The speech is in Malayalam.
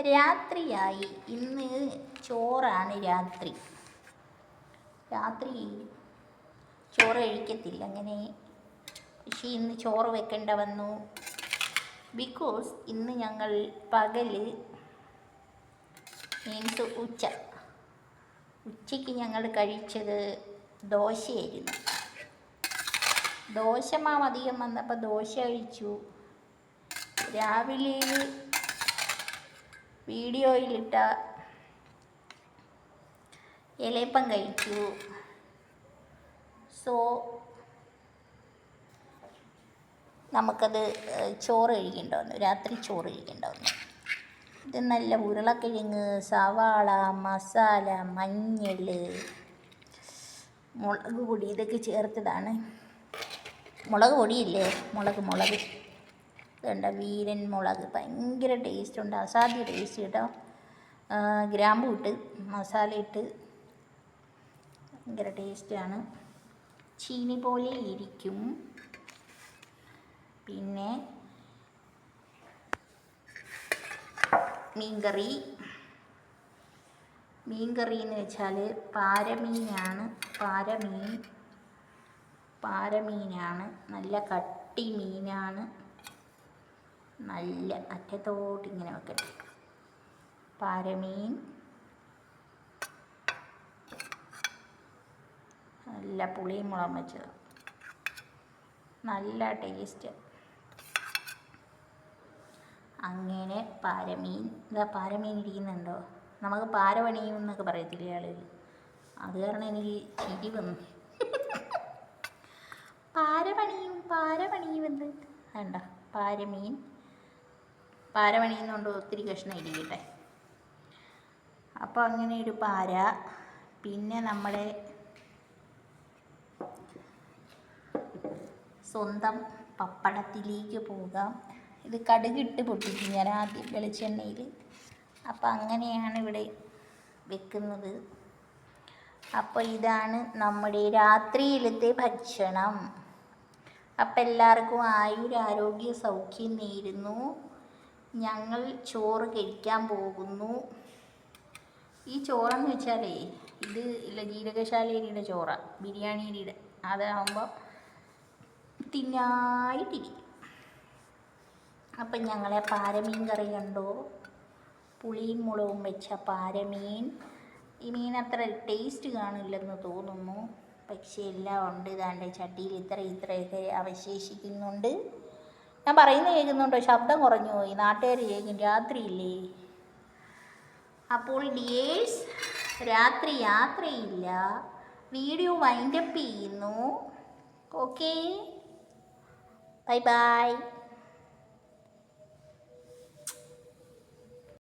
രാത്രിയായി. ഇന്ന് ചോറാണ് രാത്രി. രാത്രി ചോറ് കഴിക്കത്തില്ല. അങ്ങനെ പക്ഷേ ഇന്ന് ചോറ് വെക്കേണ്ട വന്നു. ബിക്കോസ് ഇന്ന് ഞങ്ങൾ പകൽ മീൻസ് ഉച്ച. ഉച്ചയ്ക്ക് ഞങ്ങൾ കഴിച്ചത് ദോശയായിരുന്നു. ദോശമാവ് അധികം വന്നപ്പോൾ ദോശ കഴിച്ചു. രാവിലെ വീഡിയോയിലിട്ട ഇലയപ്പം കഴിച്ചു. സോ നമുക്കത് ചോറ് കഴിക്കേണ്ടതെന്ന് രാത്രി ചോറ് കഴിക്കേണ്ടതെന്ന് ഇത് നല്ല ഉരുളക്കിഴങ്ങ് സവാള മസാല മഞ്ഞൾ മുളക് പൊടി ഇതൊക്കെ ചേർത്തതാണ്. മുളക് പൊടിയില്ലേ? മുളക് മുളക്. ഇതുണ്ട വീരൻ മുളക്. ഭയങ്കര ടേസ്റ്റ് ഉണ്ട്. അസാധ്യ ടേസ്റ്റ് കേട്ടോ. ഗ്രാമ്പു ഇട്ട് മസാല ഇട്ട്. ഭയങ്കര ടേസ്റ്റാണ് ചീനി പോലെ ഇരിക്കും. പിന്നെ മീൻകറി. മീൻകറി എന്ന് വെച്ചാൽ പാരമീനാണ്. പാരമീൻ. പാരമീനാണ്. നല്ല കട്ടി മീനാണ്. നല്ല അറ്റത്തോട്ട് ഇങ്ങനെ വെക്കട്ടെ. പാരമീൻ. നല്ല പുളിയും മുളകും വെച്ചത്. നല്ല ടേസ്റ്റ്. അങ്ങനെ പാരമീൻ. ഇതാ പാരമീൻ ഇരിക്കുന്നുണ്ടോ? നമുക്ക് പാരപണിയും എന്നൊക്കെ പറയത്തില്ലേ ആളുകൾ അത് കാരണം എനിക്ക് ചിരി വന്നു. പാരപണിയും പാരപണിയും എന്ന് വേണ്ട പാരമീൻ. പാരപണിയുന്നുണ്ട് ഒത്തിരി കഷ്ണം ഇരിക്കട്ടെ. അപ്പോൾ അങ്ങനെ ഒരു പാര പിന്നെ നമ്മുടെ സ്വന്തം പപ്പടത്തിലേക്ക് പോകാം. ഇത് കടുകിട്ട് പൊട്ടിക്കും ഞാൻ ആദ്യം വെളിച്ചെണ്ണയിൽ അപ്പോൾ അങ്ങനെയാണ് ഇവിടെ വെക്കുന്നത്. അപ്പോൾ ഇതാണ് നമ്മുടെ രാത്രിയിലത്തെ ഭക്ഷണം. അപ്പം എല്ലാവർക്കും ആയുരാരോഗ്യ സൗഖ്യം നേരുന്നു. ഞങ്ങൾ ചോറ് കഴിക്കാൻ പോകുന്നു. ഈ ചോറെന്ന് വെച്ചാലേ ഇത് ഇല്ല ജീരകശാലരിയുടെ ചോറ ബിരിയാണിയുടെ അതാകുമ്പോൾ തിന്നായിട്ടിരിക്കും. അപ്പം ഞങ്ങളെ പാരമീൻ കറി കണ്ടോ? പുളിയും മുളകും വെച്ച പാരമീൻ. ഈ മീൻ അത്ര ടേസ്റ്റ് കാണില്ലെന്ന് തോന്നുന്നു. പക്ഷേ എല്ലാം ഉണ്ട്. ഇതാണ്ട് ചട്ടിയിൽ ഇത്ര ഇത്രയൊക്കെ അവശേഷിക്കുന്നുണ്ട്. ഞാൻ പറയുന്നത് കേൾക്കുന്നുണ്ടോ? ശബ്ദം കുറഞ്ഞു പോയി. നാട്ടുകാർ കേൾക്കും. രാത്രിയില്ലേ? അപ്പോൾ ഡിയേഴ്സ് രാത്രി യാത്രയില്ല. വീഡിയോ വൈൻഡപ്പ് ചെയ്യുന്നു. ഓക്കേ. Bye bye.